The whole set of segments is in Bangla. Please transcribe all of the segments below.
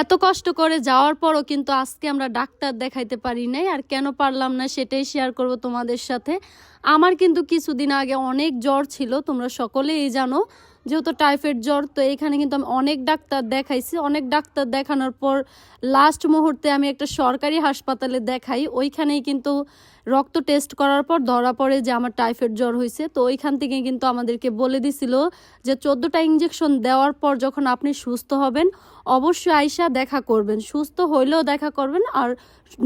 এত কষ্ট করে যাওয়ার পরও কিন্তু আজকে আমরা ডাক্তার দেখাইতে পারি নাই, আর কেন পারলাম না সেটাই শেয়ার করব তোমাদের সাথে। আমার কিন্তু কিছুদিন আগে অনেক জ্বর ছিল, তোমরা সকলেই জানো। যেহেতু টাইফয়েড জ্বর, তো এখানে কিন্তু আমি অনেক ডাক্তার দেখাইছি। অনেক ডাক্তার দেখানোর পর লাস্ট মুহূর্তে আমি একটা সরকারি হাসপাতালে দেখাই। ওইখানেই কিন্তু রক্ত টেস্ট করার পর ধরা পড়ে যে আমার টাইফয়েড জ্বর হয়েছে তো ওইখান থেকে কিন্তু আমাদেরকে বলে দিছিল যে চোদ্দোটা ইঞ্জেকশন দেওয়ার পর যখন আপনি সুস্থ হবেন, অবশ্যই আয়সা দেখা করবেন। সুস্থ হইলেও দেখা করবেন আর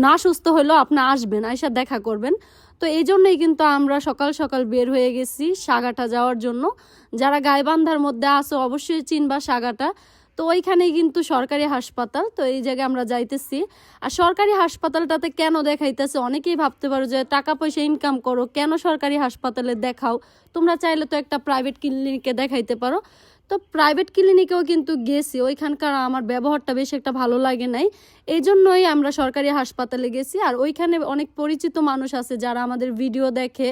না সুস্থ হইলেও আপনি আসবেন। আয়সা দেখা করবেন। তো এই জন্যই কিন্তু আমরা সকাল সকাল বের হয়ে গেছি সাগাটা যাওয়ার জন্য। যারা গাইবান্ধার মধ্যে আছে, অবশ্যই চিনবা সাগাটা। তো ওইখানেই কিন্তু সরকারি হাসপাতাল, তো এই জায়গায় আমরা যাইতেছি। আর সরকারি হাসপাতালটাতে কেন দেখাইতেছে? অনেকেই ভাবতে পারো যে টাকা পয়সা ইনকাম করো, কেন সরকারি হাসপাতালে দেখাও? তোমরা চাইলে তো একটা প্রাইভেট ক্লিনিকে দেখাইতে পারো। তো প্রাইভেট ক্লিনিকেও কিন্তু গেছি। ওইখানকার আমার ব্যবহারটা বেশি একটা ভালো লাগে নাই। এই জন্যই আমরা সরকারি হাসপাতালে গেছি। আর ওইখানে অনেক পরিচিত মানুষ আছে যারা আমাদের ভিডিও দেখে,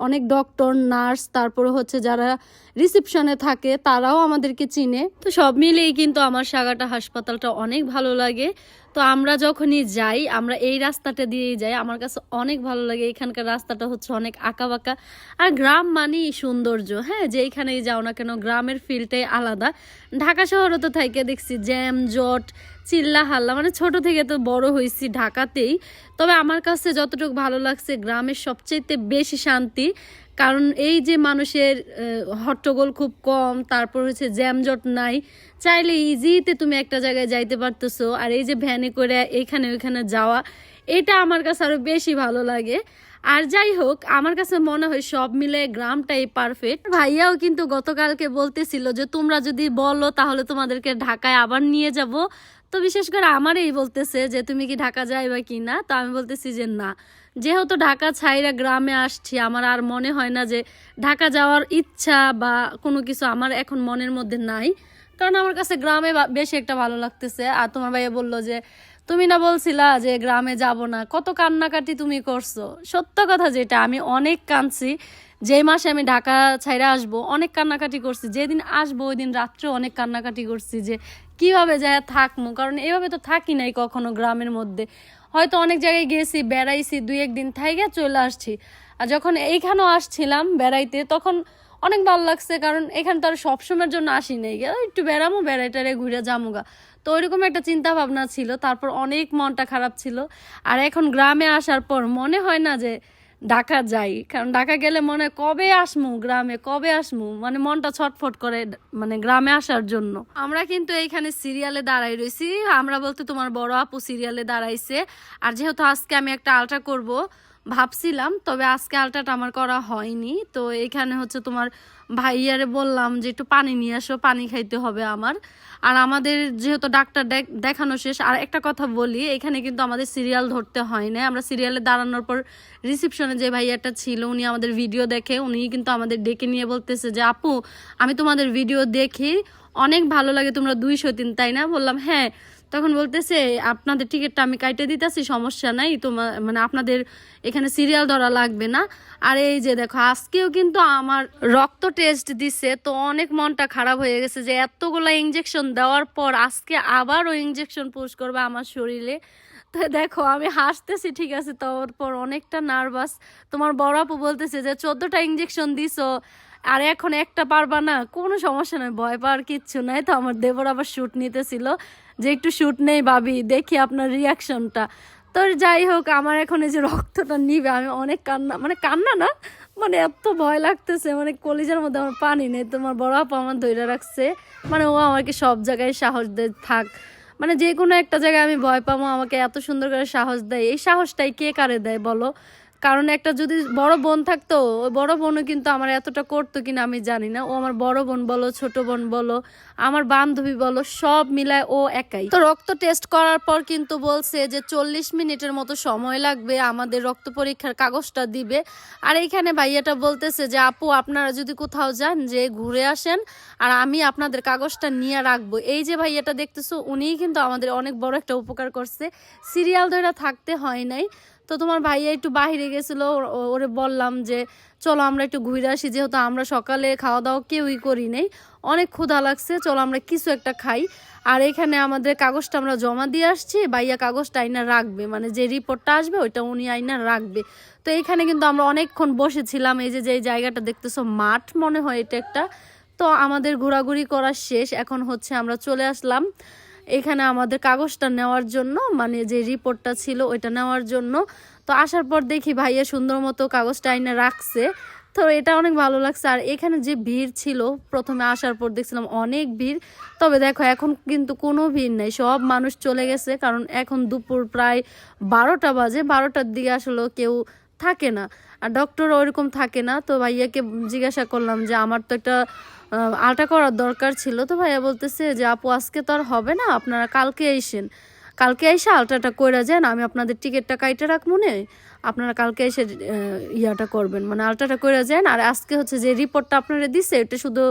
অনেক ডক্টর নার্স তারপরে হচ্ছে যারা রিসেপশনে থাকে, তারাও আমাদেরকে চিনে। তো সব মিলেই কিন্তু আমার সাগাটা হাসপাতালটা অনেক ভালো লাগে। তো আমরা যখনই যাই, আমরা এই রাস্তাটা দিয়েই যাই। আমার কাছে অনেক ভালো লাগে। এখানকার রাস্তাটা হচ্ছে অনেক আঁকা বাঁকা আর গ্রাম মানেই সৌন্দর্য হ্যাঁ? যে যেইখানেই যাও না কেন, গ্রামের ফিলটাই আলাদা। ঢাকা শহরে তো থাকে, দেখছি জ্যাম, জট চিল্লা হাল্লা মানে ছোট থেকে তো বড় হয়েছি ঢাকাতেই। তবে আমার কাছে যতটুকু ভালো লাগছে, গ্রামের সবচেয়ে বেশি শান্তি। কারণ এই যে মানুষের হট্টগোল খুব কম, তারপর হচ্ছে জ্যামজট নাই, চাইলে ইজিতে তুমি একটা জায়গায় যাইতে পারতেছো, আর এই যে ভ্যানে করে এইখানে ওইখানে যাওয়া, এটা আমার কাছে আরও বেশি ভালো লাগে। আর যাই হোক, আমার কাছে মনে হয় সব মিলে গ্রামটাই পারফেক্ট ভাইয়াও কিন্তু গতকালকে বলতেছিল যে, তোমরা যদি বলো, তাহলে তোমাদেরকে ঢাকায় আবার নিয়ে যাব। তো বিশেষ করে আমার এই বলতেছে যে, তুমি কি ঢাকা যাইবা কি না? তো আমি বলতেছি যে, না। যেহেতু ঢাকা ছাইরা গ্রামে আসছি, আমার আর মনে হয় না যে ঢাকা যাওয়ার ইচ্ছা বা কোনো কিছু আমার এখন মনের মধ্যে নাই। কারণ আমার কাছে গ্রামে বেশি একটা ভালো লাগতেছে। আর তোমার ভাইয়া বলল যে, তুমি না বলছিলা যে গ্রামে যাব না। কত কান্নাকাটি তুমি করছ? সত্য কথা যেটা, আমি অনেক কাঁদছি। যে মাসে আমি ঢাকা ছাইরা আসব, অনেক কান্নাকাটি করছি। যেদিন আসব ওই দিন রাত্রে অনেক কান্নাকাটি করছি যে কীভাবে যায় থাকব কারণ এভাবে তো থাকি নাই কখনো গ্রামের মধ্যে। হয়তো অনেক জায়গায় গেছি বেড়াইছি দুই একদিন থাইগে চলে আসছি। আর যখন এইখানেও আসছিলাম বেড়াইতে তখন অনেক ভালো লাগছে কারণ এখানে তো আর সবসময়ের জন্য আসি নাই। গে, একটু বেড়ামো বেড়াই টেড়ে ঘুরে যামুগা। তো ওইরকম একটা চিন্তা ভাবনা ছিল তারপর অনেক মনটা খারাপ ছিল। আর এখন গ্রামে আসার পর মনে হয় না যে ঢাকা যাই। কারণ ঢাকা গেলে মনে কবে আসমু গ্রামে? কবে আসমু? মানে মনটা ছটফট করে মানে গ্রামে আসার জন্য। আমরা কিন্তু এইখানে সিরিয়ালে দাঁড়াই রয়েছি আমরা বলতে তোমার বড় আপু সিরিয়ালে দাঁড়াইছে। আর যেহেতু আজকে আমি একটা আলট্রা করব ভাবছিলাম, তবে আজকে আলট্রাটা আমার করা হয়নি। তো এখানে হচ্ছে তোমার ভাইয়ারে বললাম যে একটু পানি নিয়ে আসো, পানি খাইতে হবে আমার। আর আমাদের যেহেতু ডাক্তার দেখ- দেখানো শেষ, আর একটা কথা বলি, এখানে কিন্তু আমাদের সিরিয়াল ধরতে হয় না আমরা সিরিয়ালে দাঁড়ানোর পর রিসেপশনে যে ভাইয়াটা ছিল, উনি আমাদের ভিডিও দেখে, উনি কিন্তু আমাদের ডেকে নিয়ে বলতেছে যে, আপু, আমি তোমাদের ভিডিও দেখি, অনেক ভালো লাগে, তোমরা দুইশো তিন তাই না? বললাম হ্যাঁ। তখন বলতেছে, আপনাদের টিকিটটা আমি কাইটে দিতেছি, সমস্যা নাই তোমার মানে আপনাদের এখানে সিরিয়াল ধরা লাগবে না। আর এই যে দেখো, আজকেও কিন্তু আমার রক্ত টেস্ট দিছে, তো অনেক মনটা খারাপ হয়ে গেছে যে এতগুলা ইঞ্জেকশন দেওয়ার পর আজকে আবারও ইঞ্জেকশন পুশ করবে আমার শরীরে। তো দেখো, আমি হাসতেছি, ঠিক আছে, তারপর অনেকটা নার্ভাস তোমার বড় আপু বলতেছে যে, চোদ্দটা ইঞ্জেকশন দিছো, আর এখন একটা পারবা না, কোনো সমস্যা নয় ভয় পাওয়ার কিচ্ছু নাই। তো আমার দেবর আবার শ্যুট নিতেছিল। যে একটু শ্যুট নেই ভাবি, দেখি আপনার রিয়াকশনটা তো যাই হোক, আমার এখন এই যে রক্তটা নিবে, আমি অনেক কান্না মানে কান্না না মানে এত ভয় লাগতেছে মানে কলিজার মধ্যে আমার পানি নেই তোমার বড় আপা আমার ধৈর্য রাখছে। মানে ও আমাকে সব জায়গায় সাহস দেয় থাক। মানে যে কোনো একটা জায়গায় আমি ভয় পাবো, আমাকে এত সুন্দর করে সাহস দেয়। এই সাহসটাই কে কারে দেয় বলো? কারণ একটা যদি বড় বোন থাকতো, ওই বড় বোনও কিন্তু আমার এতটা করতো কিনা আমি জানি না। ও আমার বড় বোন বলো, ছোট বোন বলো, আমার বান্ধবী বলো, সব মিলায় ও একাই। তো রক্ত টেস্ট করার পর কিন্তু বলছে যে চল্লিশ মিনিটের মতো সময় লাগবে, আমাদের রক্ত পরীক্ষার কাগজটা দিবে। আর এইখানে ভাইয়াটা বলতেছে যে, আপু, আপনারা যদি কোথাও যান, যে ঘুরে আসেন, আর আমি আপনাদের কাগজটা নিয়ে রাখব। এই যে ভাইয়াটা দেখতেছো, উনিই কিন্তু আমাদের অনেক বড় একটা উপকার করছে। সিরিয়াল ধরে থাকতে হয় নাই। তো তোমার ভাইয়া একটু বাইরে গেছিল ওরে বললাম যে, চলো আমরা একটু ঘুরে আসি, যেহেতু আমরা সকালে খাওয়া দাওয়া কেউই করি নেই। অনেক ক্ষুধা লাগছে, চলো আমরা কিছু একটা খাই। আর এখানে আমাদের কাগজটা আমরা জমা দিয়ে আসছি, ভাইয়া কাগজটা আইনা রাখবে মানে যে রিপোর্টটা আসবে ওইটা উনি আইনা রাখবে। তো এখানে কিন্তু আমরা অনেকক্ষণ বসেছিলাম, এই যে যে জায়গাটা দেখতেছো মাঠ মনে হয় এটা একটা। তো আমাদের ঘোরাঘুরি করা শেষ, এখন হচ্ছে আমরা চলে আসলাম। এখানে আমাদের কাগজটা নেওয়ার জন্য মানে যে রিপোর্টটা ছিল ওইটা নেওয়ার জন্য। তো আসার পর দেখি ভাইয়া সুন্দর মতো কাগজটা আইনে রাখছে। তো এটা অনেক ভালো লাগছে। আর এখানে যে ভিড় ছিল, প্রথমে আসার পর দেখছিলাম অনেক ভিড়। তবে দেখো, এখন কিন্তু কোনো ভিড় নেই। সব মানুষ চলে গেছে, কারণ এখন দুপুর প্রায় বারোটা বাজে। বারোটার দিকে আসলে কেউ থাকে না। আর ডক্টর ওইরকম থাকে না। তো ভাইয়াকে জিজ্ঞাসা করলাম যে, আমার তো একটা আলটা করার দরকার ছিল। তো ভাইয়া বলতেছে যে, আপু, আজকে তো আর হবে না, আপনারা কালকে এসেন কালকে এসে আলট্রাটা করে যান, আমি আপনাদের টিকিটটা কাইটে রাখব নে। আপনারা কালকে এসে ইয়াটা করবেন। মানে আলট্রাটা করে যান, আর আজকে হচ্ছে যে রিপোর্টটা আপনারা দিছে, এটা শুধু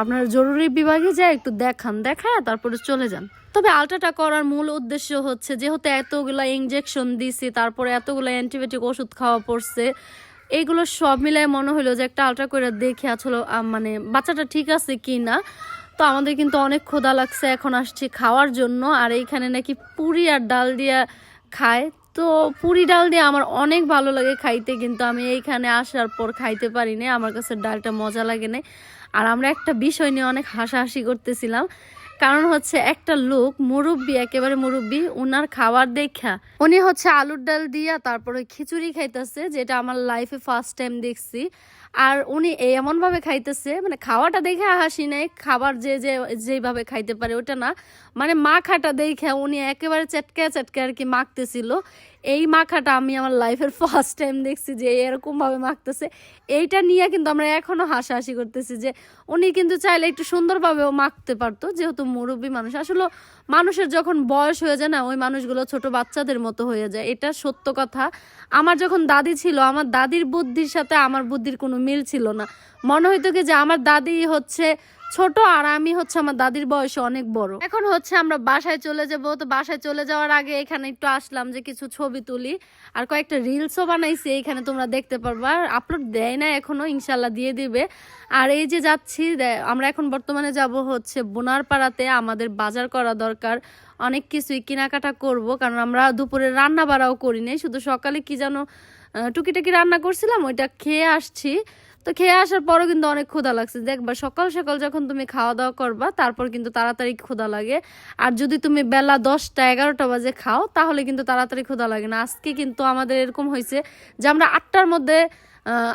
আপনার জরুরি বিভাগে যায় একটু দেখান, দেখায় তারপরে চলে যান। তবে আলট্রাটা করার মূল উদ্দেশ্য হচ্ছে, যেহেতু এতগুলা ইঞ্জেকশন দিছি, তারপরে এতগুলো অ্যান্টিবায়োটিক ওষুধ খাওয়া পড়ছে এইগুলো সব মিলায় মনে হলো যে একটা আলট্রা করে দেখে আসলে মানে বাচ্চাটা ঠিক আছে কি না তো আমাদের কিন্তু অনেক ক্ষুধা লাগছে, এখন আসছি খাওয়ার জন্য। আর এইখানে নাকি পুরি আর ডাল দিয়া খায়। তো পুরি ডাল দিয়ে আমার অনেক ভালো লাগে খাইতে, কিন্তু আমি এইখানে আসার পর খাইতে পারি না আমার কাছে ডালটা মজা লাগে না আর আমরা একটা বিষয় নিয়ে অনেক হাসাহাসি করতেছিলাম। কারণ হচ্ছে একটা লোক মুরব্বী, একেবারে মুরব্বী, উনার খাবার দেখা। উনি হচ্ছে আলুর ডাল দিয়া তারপরে খিচুড়ি খাইতেছে, যেটা আমার লাইফে ফার্স্ট টাইম দেখছি। আর উনি এমনভাবে খাইতেছে মানে খাওয়াটা দেখে হাসি নেই খাবার যে যে, যেভাবে খাইতে পারে ওটা না। মানে মাখাটা দেখে উনি একেবারে চটকে চটকে আর কি মাখতেছিল। এই মাখাটা আমি আমার লাইফের ফার্স্ট টাইম দেখছি যে এরকম ভাবে মাখতেছে। এইটা নিয়ে কিন্তু আমরা এখনও হাসাহাসি করতেছি যে উনি কিন্তু চাইলে একটু সুন্দরভাবেও মাখতে পারতো, যেহেতু মুরব্বী মানুষ। আসলে মানুষের যখন বয়স হয়ে যায় না, ওই মানুষগুলো ছোট বাচ্চাদের মতো হয়ে যায়। এটা সত্য কথা। আমার যখন দাদি ছিল, আমার দাদির বুদ্ধির সাথে আমার বুদ্ধির কোনো মিল ছিল না। মনে হইতো কি যে আমার দাদি হচ্ছে ছোট আর আমি হচ্ছে আমার দাদির বয়সে অনেক বড়। এখন হচ্ছে আমরা বাসায় চলে যাব। তো বাসায় চলে যাওয়ার আগে এখানে একটু আসলাম যে কিছু ছবি তুলি। আর কয়েকটা রিলসও বানাইছি, এখানে তোমরা দেখতে পারবা। আপলোড দেয় না এখনও ইনশাল্লাহ দিয়ে দিবে। আর এই যে যাচ্ছি আমরা এখন বর্তমানে যাব হচ্ছে বোনার পাড়াতে আমাদের বাজার করা দরকার। অনেক কিছুই কেনাকাটা করব, কারণ আমরা দুপুরে রান্না বাড়াও করি নাই। শুধু সকালে কি যেন টুকিটাকি রান্না করছিলাম, ওইটা খেয়ে আসছি। তো খেয়ে আসার পরও কিন্তু অনেক ক্ষুধা লাগছে। দেখবা সকাল সকাল যখন তুমি খাওয়া দাওয়া করবা, তারপর কিন্তু তাড়াতাড়ি ক্ষুধা লাগে। আর যদি তুমি বেলা দশটা, এগারোটা বাজে খাও, তাহলে কিন্তু তাড়াতাড়ি ক্ষুধা লাগে না। আজকে কিন্তু আমাদের এরকম হয়েছে যে আমরা আটটার মধ্যে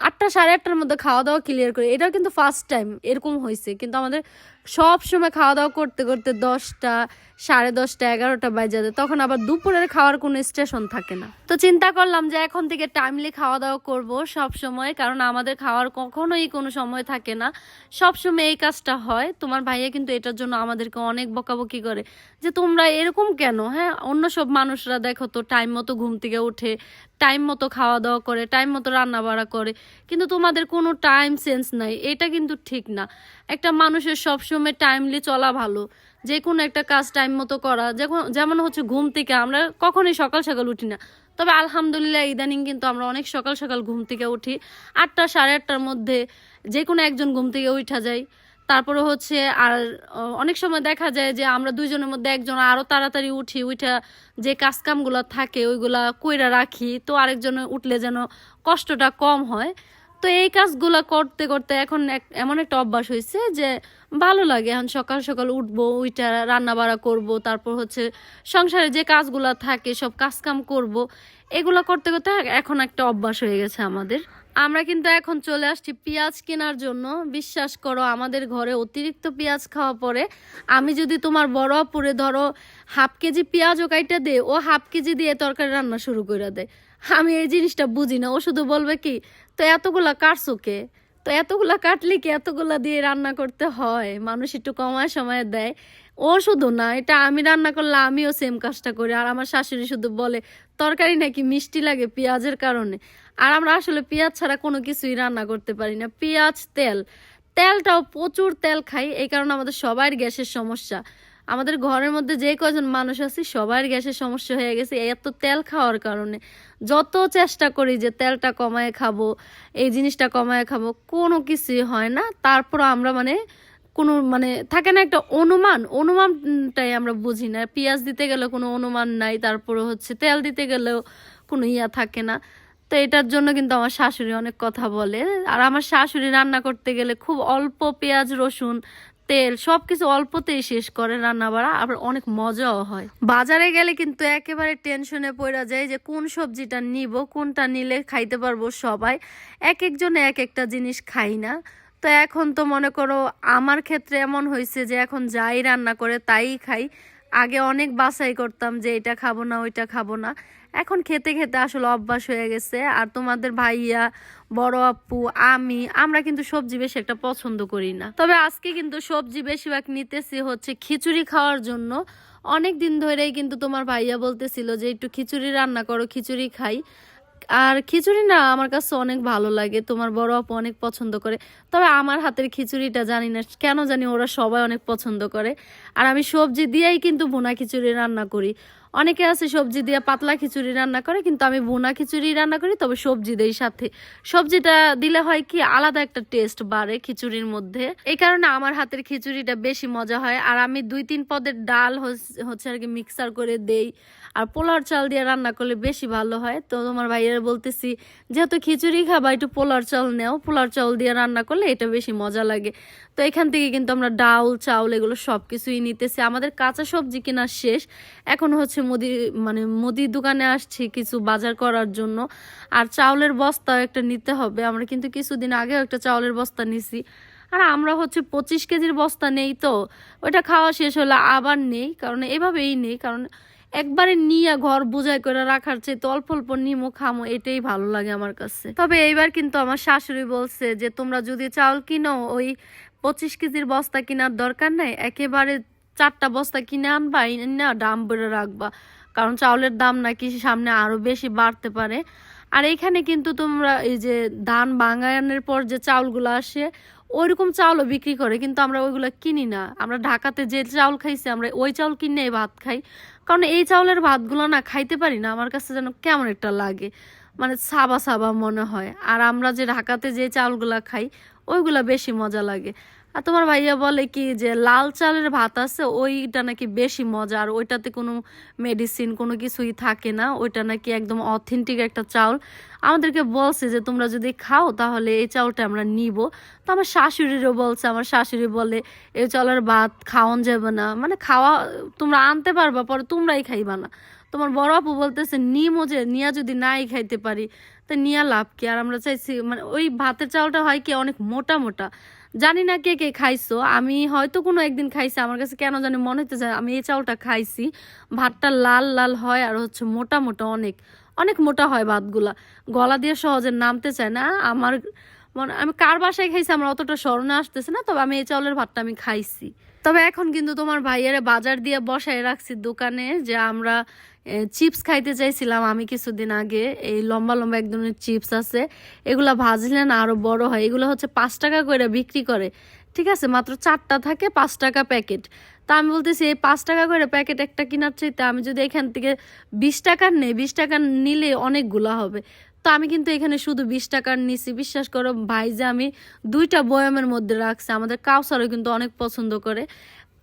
আটটা সাড়ে আটটার মধ্যে খাওয়া দাওয়া ক্লিয়ার করি। এটাও কিন্তু ফার্স্ট টাইম এরকম হয়েছে। কিন্তু আমাদের সব সময় খাওয়া দাওয়া করতে করতে দশটা সাড়ে দশটা, এগারোটা বাজে যায়। তখন আবার দুপুরের খাওয়ার কোনো স্টেশন থাকে না। তো চিন্তা করলাম যে এখন থেকে টাইমলি খাওয়া দাওয়া করব সব সময়, কারণ আমাদের খাওয়ার কখনোই কোনো সময় থাকে না। সব সময় এই কাজটা হয়। তোমার ভাইয়া কিন্তু এটার জন্য আমাদেরকে অনেক বকাবকি করে যে, তোমরা এরকম কেন? হ্যাঁ অন্য সব মানুষরা দেখো তো টাইম মতো ঘুম থেকে উঠে টাইম মতো খাওয়া দাওয়া করে টাইম মতো রান্না বাড়া করে। কিন্তু তোমাদের কোনো টাইম সেন্স নাই। এটা কিন্তু ঠিক না। একটা মানুষের সবসময় টাইমলি চলা ভালো। যে কোনো একটা কাজ টাইম মতো করা যেমন যেমন হচ্ছে ঘুম থেকে আমরা কখনোই সকাল সকাল উঠি না। তবে আলহামদুলিল্লাহ ইদানিং কিন্তু আমরা অনেক সকাল সকাল ঘুম থেকে উঠি। আটটা, সাড়ে আটটার মধ্যে যে কোনো একজন ঘুম থেকে উঠা যায়। তারপরে হচ্ছে আর অনেক সময় দেখা যায় যে আমরা দুইজনের মধ্যে একজন আরও তাড়াতাড়ি উঠি উঠা যে কাজ কামগুলো থাকে ওইগুলা কইরা রাখি, তো আরেকজন উঠলে যেন কষ্টটা কম হয়। তো এই কাজগুলো করতে করতে এখন এমন একটা অভ্যাস হয়েছে যে ভালো লাগে। এখন সকাল সকাল উঠবো ওইটা রান্না বাড়া করব, তারপর হচ্ছে সংসারে যে কাজগুলো থাকে, সব কাজকাম করব, এগুলো করতে করতে এখন একটা অভ্যাস হয়ে গেছে আমাদের। আমরা কিন্তু এখন চলে আসছি পেঁয়াজ কেনার জন্য। বিশ্বাস করো, আমাদের ঘরে অতিরিক্ত পেঁয়াজ খাওয়া পরে। আমি যদি তোমার বড় আপুরে ধরো, হাফ কেজি পেঁয়াজও কাইটা দে ও হাফ কেজি দিয়ে তরকারি রান্না শুরু করে দেয়। আমি এই জিনিসটা বুঝি না, ও শুধু বলবে কি, তো এতগুলা কাটছো কে? তো এতগুলা কাটলে কি এতগুলা দিয়ে রান্না করতে হয়? মানুষ একটু কমায় সময় দেয়। ও শুধু না, এটা আমি রান্না করলে আমিও সেম কাজটা করি। আর আমার শাশুড়ি শুধু বলে তরকারি নাকি মিষ্টি লাগে পেঁয়াজের কারণে? আর আমরা আসলে পেঁয়াজ ছাড়া কোনো কিছুই রান্না করতে পারি না। পেঁয়াজ, তেল। তেলটাও প্রচুর তেল খাই, এই কারণে আমাদের সবার গ্যাসের সমস্যা। আমাদের ঘরের মধ্যে যে কজন মানুষ আছে, সবার গ্যাসের সমস্যা হয়ে গেছে এত তেল খাওয়ার কারণে। যত চেষ্টা করি যে তেলটা কমায় খাব, এই জিনিসটা কমায় খাব, কোনো কিছুই হয় না। তারপর আমরা মানে কোনো মানে থাকে না একটা অনুমান, অনুমানটাই আমরা বুঝি না। পেঁয়াজ দিতে গেলে কোনো অনুমান নাই, তারপরে হচ্ছে তেল দিতে গেলেও কোনো ইয়া থাকে না। তো এটার জন্য কিন্তু আমার শাশুড়ি অনেক কথা বলে। আর আমার শাশুড়ি রান্না করতে গেলে খুব অল্প পেঁয়াজ, রসুন, তেল সব কিছু অল্পতেই শেষ করে রান্না বাড়া আবার অনেক মজাও হয়। বাজারে গেলে কিন্তু একেবারে টেনশনে পড়া যায় যে কোন সবজিটা নিব, কোনটা নিলে খাইতে পারব সবাই। এক একজনে এক একটা জিনিস খাই না। তো এখন তো মনে করো আমার ক্ষেত্রে এমন হয়েছে যে এখন যাই রান্না করে তাই খাই। আগে অনেক বাছাই করতাম যে এটা খাব না, ওইটা খাব না। এখন খেতে খেতে আসলে অভ্যাস হয়ে গেছে। আর তোমাদের ভাইয়া, বড় আপু, আমি, আমরা কিন্তু সবজি বেশি একটা পছন্দ করি না। তবে আজকে কিন্তু সবজি বেশিরভাগ নিতেছি হচ্ছে খিচুড়ি খাওয়ার জন্য। অনেক দিন ধরেই কিন্তু তোমার ভাইয়া বলতেছিল যে একটু খিচুড়ি রান্না করো, খিচুড়ি খাই। আর খিচুড়ি না আমার কাছে অনেক ভালো লাগে। তোমার বড় আপু অনেক পছন্দ করে। তবে আমার হাতের খিচুড়িটা জানি না কেন জানি ওরা সবাই অনেক পছন্দ করে। আর আমি সবজি দিয়েই কিন্তু বোনা খিচুড়ি রান্না করি। অনেকে আছে সবজি দিয়ে পাতলা খিচুড়ি রান্না করে, কিন্তু আমি ভুনা খিচুড়ি রান্না করি, তবে সবজি দেই সাথে। সবজিটা দিলে হয় কি, আলাদা একটা টেস্ট বাড়ে খিচুড়ির মধ্যে। এই কারণে আমার হাতের খিচুড়িটা বেশি মজা হয়, আর আমি দুই তিন পদের ডাল হচ্ছে আর কি মিক্সার করে দেই, আর পোলার চাল দিয়ে রান্না করলে বেশি ভালো হয়। তো তোমার ভাইয়েরা বলতেছি, যেহেতু খিচুড়ি খাবা, একটু পোলার চাল নেও। পোলার চাল দিয়ে রান্না করলে এটা বেশি মজা লাগে। তো এখান থেকে কিন্তু আমরা ডাউল চাউল এগুলো সব কিছুই নিতেছি। আমাদের কাঁচা সবজি কেনা শেষ। এখন হচ্ছে মুদি মানে মুদির দোকানে আসছি কিছু বাজার করার জন্য। আর চাউলের বস্তা একটা নিতে হবে। আমরা কিন্তু কিছুদিন আগেও একটা চাউলের বস্তা নিছি। আর আমরা হচ্ছে পঁচিশ কেজির বস্তা নেই তো। ওইটা খাওয়া শেষ হলে আবার নেই। কারণ এভাবেই নেই। কারণ একবারে নিয়ে ঘর বোঝাই করে রাখার চেয়ে অল্প অল্প নিমো খামো, এটাই ভালো লাগে আমার কাছে। তবে এইবার কিন্তু আমার শাশুড়ি বলছে যে, তোমরা যদি চাউল কিনো, ওই পঁচিশ কেজির বস্তা কেনার দরকার নাই, একেবারে চারটা বস্তা কিনে আনবা না দাম বেড়ে রাখবা। কারণ চাউলের দাম নাকি সামনে আরও বেশি বাড়তে পারে। আর এইখানে কিন্তু তোমরা এই যে ধান বাঙানোর পর যে চাউলগুলো আসে, ওইরকম চাউলও বিক্রি করে, কিন্তু আমরা ওইগুলো কিনি না। আমরা ঢাকাতে যে চাউল খাইছি, আমরা ওই চাউল কিনে ভাত খাই। কারণ এই চাউলের ভাতগুলো না খাইতে পারি না, আমার কাছে যেন কেমন একটা লাগে। মানে সাবা সাবা মনে হয়। আর আমরা যে ঢাকাতে যে চাউলগুলো খাই ওইগুলা বেশি মজা লাগে। আর তোমার ভাইয়া বলে কি যে, লাল চালের ভাত আছে, ওইটা নাকি বেশি মজা, আর ওইটাতে কোনো মেডিসিন কোনো কিছুই থাকে না। ওইটা নাকি একদম অথেন্টিক একটা চাউল। আমাদেরকে বলছে যে, তোমরা যদি খাও তাহলে এই চাউলটা আমরা নিব। তো আমার শাশুড়িরও বলছে, আমার শাশুড়ি বলে এই চাউলের ভাত খাওয়ান যাবে না। মানে খাওয়া, তোমরা আনতে পারবা, পরে তোমরাই খাইবা না। তোমার বড় আপু বলতেছে, নিমো যে, নিয়া যদি নাই খাইতে পারি। তা নিয়া লাভ কি? আর আমরা চাইছি মানে ওই ভাতের চাউলটা হয় কি অনেক মোটা মোটা। জানি না কে কে খাইছো। আমি হয়তো কোনো একদিন খাইছি, আমার কাছে কেন জানি মনে হতে যায় আমি এই চাউলটা খাইছি। ভাতটা লাল লাল হয় আর হচ্ছে মোটা মোটা অনেক অনেক মোটা হয় ভাতগুলা। গলা দিয়ে সহজে নামতে চায় না। আমার মানে আমি কার বাসায় খাইছি, আমার অতটা স্মরণে আসতেছে না, তবে আমি এই চাউলের ভাতটা আমি খাইছি। তবে এখন কিন্তু তোমার ভাইয়েরা বাজার দিয়ে বসায় রাখছি দোকানে যে আমরা চিপস খাইতে চাইছিলাম আমি কিছুদিন আগে। এই লম্বা লম্বা এক ধরনের চিপস আছে। এগুলা ভাজলে না আরও বড় হয়। এগুলো হচ্ছে পাঁচ টাকা করে বিক্রি করে। ঠিক আছে? মাত্র চারটা থাকে, পাঁচ টাকা প্যাকেট। তা আমি বলতেছি, এই পাঁচ টাকা করে প্যাকেট একটা কেনার চাইতে আমি যদি এখান থেকে বিশ টাকার নেই, বিশ টাকা নিলে অনেকগুলা হবে। তো আমি কিন্তু এখানে শুধু বিশ টাকার নিছি। বিশ্বাস করো ভাই যে আমি দুইটা বয়ামের মধ্যে রাখছি। আমাদের কাউসারও কিন্তু অনেক পছন্দ করে।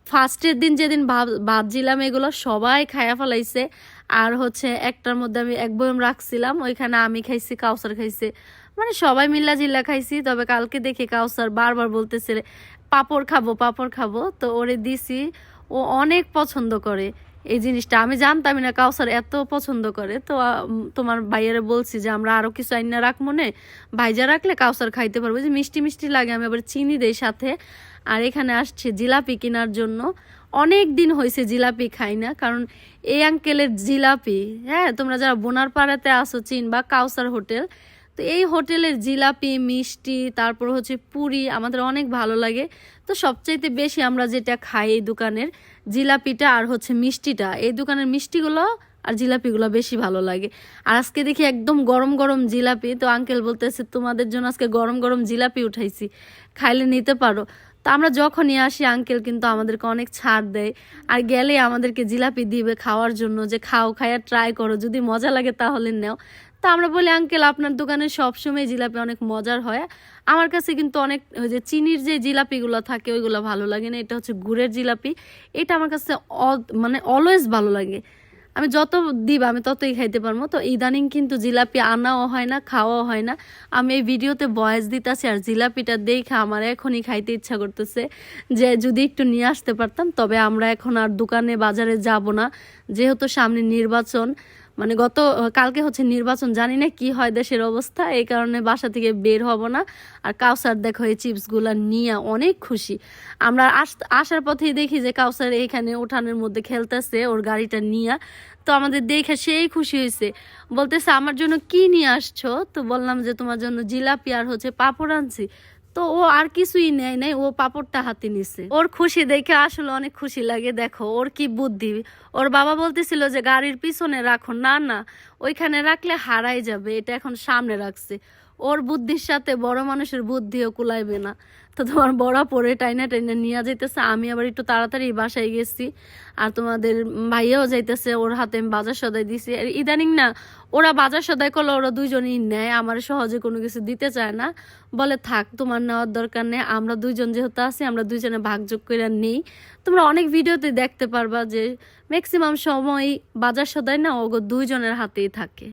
ফার্স্টের দিন যেদিন ভাব- ভাবছিলাম এগুলো, সবাই খায়া ফেলাইছে। আর হচ্ছে একটার মধ্যে আমি এক বয়ম রাখছিলাম, ওইখানে আমি খাইছি, কাউসার খাইছে। মানে সবাই মিল্লা জিল্লা খাইছি, তবে কালকে দেখি কাউসার বারবার বলতেছে পাপড় খাব পাপড় খাব। তো ওরে দিছি। ও অনেক পছন্দ করে। এই জিনিসটা। আমি জানতামই না, কাউসার এত পছন্দ করে। তো তোমার ভাইয়ারে বলছি যে, আমরা আরও কিছু আইনা রাখ মনে ভাইজা রাখলে কাউসার খাইতে পারব। যে মিষ্টি মিষ্টি লাগে, আমি আবার চিনি দেই সাথে। আর এখানে আসছে জিলাপি কেনার জন্য। অনেক দিন হয়েছে জিলাপি খাই না, কারণ এই আঙ্কেলের জিলাপি হ্যাঁ তোমরা যারা বোনার পাড়াতে আসো, চিন বা কাউসার হোটেল, তো এই হোটেলের জিলাপি, মিষ্টি, তারপর হচ্ছে পুরি, আমাদের অনেক ভালো লাগে। তো সবচাইতে বেশি আমরা যেটা খাই এই দোকানের জিলাপিটা আর হচ্ছে মিষ্টিটা, এই দোকানের মিষ্টিগুলো আর জিলাপিগুলো বেশি ভালো লাগে। আর আজকে দেখি একদম গরম গরম জিলাপি, তো আঙ্কেল বলতেছে, তোমাদের জন্য আজকে গরম গরম জিলাপি উঠাইছি, খাইলে নিতে পারো। তো আমরা যখনই আসি, আঙ্কেল কিন্তু আমাদেরকে অনেক ছাড় দেয়। আর গেলে আমাদেরকে জিলাপি দিবে খাওয়ার জন্য, যে খাও, খাইয়া ট্রাই করো, যদি মজা লাগে তাহলে নেও। তা আমরা বলি, আঙ্কেল, আপনার দোকানে সবসময় জিলাপি অনেক মজার হয়। আমার কাছে কিন্তু অনেক, ওই যে চিনির যে জিলাপিগুলো থাকে, ওইগুলো ভালো লাগে না। এটা হচ্ছে গুড়ের জিলাপি। এটা আমার কাছে মানে অলওয়েজ ভালো লাগে। আমি যত দিব আমি ততই খাইতে পারব। তো ইদানিং কিন্তু জিলাপি আনাও হয় না, খাওয়াও হয় না। আমি এই ভিডিওতে বয়স দিতেছি আর জিলাপিটা দেখে আমার এখনই খাইতে ইচ্ছা করতেছে যে যদি একটু নিয়ে আসতে পারতাম, তবে আমরা এখন আর দোকানে বাজারে যাব না। যেহেতু সামনে নির্বাচন মানে গত, কালকে হচ্ছে নির্বাচন, জানি না কি হয় দেশের অবস্থা, এই কারণে বাসা থেকে বের হব না। আর কাউসার দেখো, এই চিপসগুলো নিয়ে অনেক খুশি। আমরা আস- আসার পথেই দেখি যে কাউসার এখানে উঠানের মধ্যে খেলতেছে, ওর গাড়িটা নিয়ে। তো আমাদের দেখে সেই খুশি হয়েছে বলতেছে, আমার জন্য কি নিয়ে আসছো? তো বললাম যে, তোমার জন্য জিলাপি আর হচ্ছে পাপড় আনছি। তো ও আর কিছুই নেয় নাই, ও পাপড়টা হাতে নিছে। ওর খুশি দেখে আসলে অনেক খুশি লাগে, দেখো, ওর কি বুদ্ধি? ওর বাবা বলতেছিল যে, গাড়ির পিছনে রাখো। না না ওইখানে রাখলে হারাই যাবে, এটা এখন সামনে রাখছে। ওর বুদ্ধির সাথে বড় মানুষের বুদ্ধিও কুলাইবে না। তো তোমার বড় পরে টাইনা টাইনা নিয়ে যাইতেছে, আমি আবার একটু তাড়াতাড়ি বাসায় গেছি। আর তোমাদের ভাইয়াও যাইতেছে, ওর হাতে আমি বাজার সদাই দিছি। আর ইদানিং না, ওরা বাজার সদাই করলে ওরা দুইজনই নেয়, আমার সহজে কোনো কিছু দিতে চায় না। বলে, থাক, তোমার নেওয়ার দরকার নেই, আমরা দুইজন যেহেতু আছি, আমরা দুইজনে ভাগযোগ করে নেই। তোমরা অনেক ভিডিওতে দেখতে পারবা যে ম্যাক্সিমাম সময় বাজার সদায় না ওগো দুইজনের হাতেই থাকে।